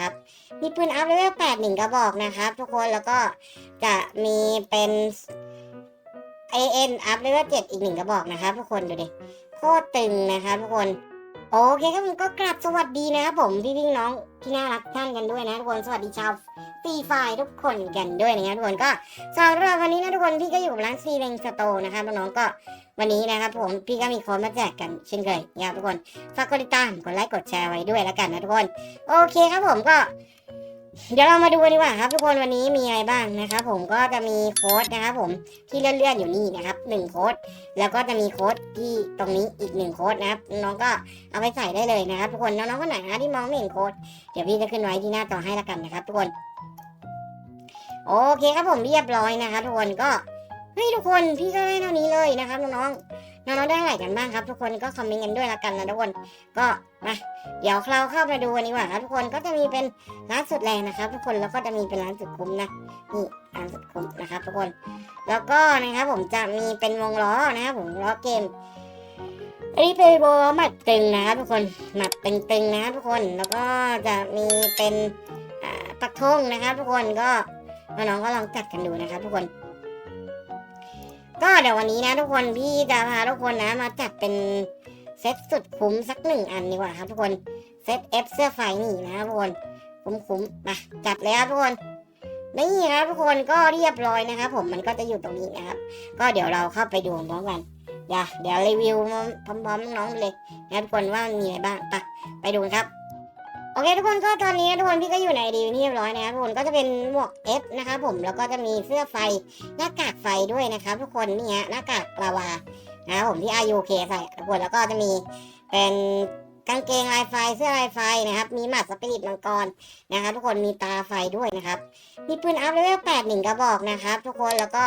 ครับ มีปืนอัพเลเวลแปดหนึ่งกระบอกนะครับ ทุกคนแล้วก็จะมีเป็น AN อัพเลเวลเจ็ดอีกหนึ่งกระบอกนะครับ ทุกคนดูดิโคตรตึงนะครับทุกคนโอเคครับผมก็กราบสวัสดีนะครับผมพี่พี่น้องที่น่ารักท่านกันด้วยนะทุกคนสวัสดีชาว ตีไฟทุกคนกันด้วยนะครับทุกคนก็สำหรับวันนี้นะทุกคนพี่ก็อยู่กับร้านซีเรงสโตนะครับน้องๆก็วันนี้นะครับผมพี่ก็มีโค้ดมาแจกกันเช่นเคยนะครับทุกคนฝากกดติดตามกดไลค์กดแชร์ไว้ด้วยแล้วกันนะทุกคนโอเคครับผมก็เดี๋ยวเรามาดูกันดีกว่าครับทุกคนวันนี้มีอะไรบ้างนะครับผมก็จะมีโค้ดนะครับผมที่เลื่อนๆอยู่นี่นะครับหนึ่งโค้ดแล้วก็จะมีโค้ดที่ตรงนี้อีกหนึ่งโค้ดนะครับน้องก็เอาไปใส่ได้เลยนะครับทุกคนน้องๆคนไหนนะที่มองไม่เห็นโค้ดเดี๋ยวพี่จะขึ้นไว้ที่หน้าจอให้ละกันนะครับทุกคน โอเคครับผมเรียบร้อยนะครับทุกคนก็เฮ้ยทุกคนพี่ก็ได้เท่านี้เลยนะครับน้องๆน้องๆได้อะไรกันบ้างครับ ทุกคนก็คอมเมนต์กันด้วยละกันนะทุกคนก็มาเดี๋ยวเราเข้ามาดูกันดีกว่าครับทุกคนก็จะมีเป็นร้านสุดแรงนะครับ ทุกคนแล้วก็จะมีเป็นร้านสุดคุ้มนะนี่ร้านสุดคุ้มนะครับ ทุกคน แล้วก็นะครับผมจะมีเป็นวงล้อนะครับผมล้อเกมอันนี้เป็นวงล้อหมัดตึงนะครับทุกคนหมัดตึงๆนะครับทุกคนแล้วก็จะมีเป็นปักธงนะครับ ทุกคนก็ น้องก็ลองจัดกันดูนะครับ ทุกคน ก็เดี๋ยววันนี้นะ ทุกคนพี่จะพาทุกคนนะ มาจัดเป็นเซตสุดคุ้มสักหนึ่งอันดีกว่าครับ ทุกคนเซตเอฟเสื้อไฟนี่นะครับทุกคนคุ้มๆมาจัดเลยครับทุกคนนี่ครับทุกคนก็เรียบร้อยนะครับผมมันก็จะอยู่ตรงนี้นะครับ ก็เดี๋ยวเราเข้าไปดูพร้อมกันเดี๋ยวเดี๋ยวรีวิวพร้อมๆน้องๆเลยนะทุกคนว่ามีอะไรบ้างไปไปดูกันครับ โอเคทุกคนก็ตอนนี้ทุกคนพี่ก็อยู่ในดีนี่เรียบร้อยนะครับทุกคนก็จะเป็นหมวก F นะครับผมแล้วก็จะมีเสื้อไฟหน้ากากไฟด้วยนะครับทุกคนนี่ฮะหน้ากากลาวานะครับผมที่ RUK ใส่ทุกคนแล้วก็จะมีเป็นกางเกงลายไฟเสื้อลายไฟนะครับ มีหมัดสปิริตมังกรนะครับ ทุกคนมีตาไฟด้วยนะครับ มีปืนอัพเลเวลแปดหนึ่งกระบอกนะครับ ทุกคนแล้วก็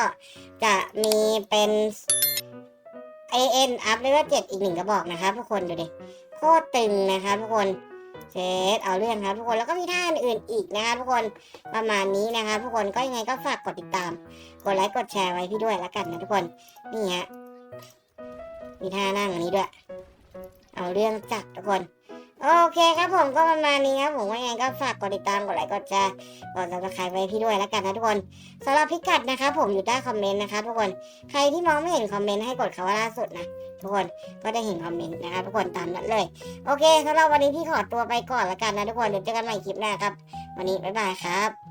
จะมีเป็น AN อัพเลเวลเจ็ดอีกหนึ่งกระบอกนะครับ ทุกคนดูดิโคตรตึงนะครับ ทุกคน เชดเอาเรื่องครับทุกคนแล้วก็มีท่าอื่นอีกนะครับทุกคนประมาณนี้นะครับทุกคนก็ยังไงก็ฝากกดติดตาม กดไลค์กดแชร์ไว้พี่ด้วยแล้วกันนะทุกคนนี่ฮะมีท่านั่งอันนี้ด้วย เอาเรื่องจัดทุกคนโอเคครับผมก็ประมาณนี้ครับผมว่าไงก็ฝากกดติดตามกดไลค์กดแชร์กดซับสไครต์ไว้พี่ด้วยแล้วกันนะทุกคนสำหรับพิกัดนะครับผมอยู่ใต้คอมเมนต์นะครับทุกคนใครที่มองไม่เห็นคอมเมนต์ให้กดคำว่าล่าสุดนะ ทุกคนก็ได้เห็นคอมเมนต์นะครับทุกคนตามนั้นเลย โอเคสำหรับวันนี้พี่ขอตัวไปก่อนละกันนะทุกคนเดี๋ยวเจอกันใหม่คลิปหน้าครับ วันนี้บ๊ายบายครับ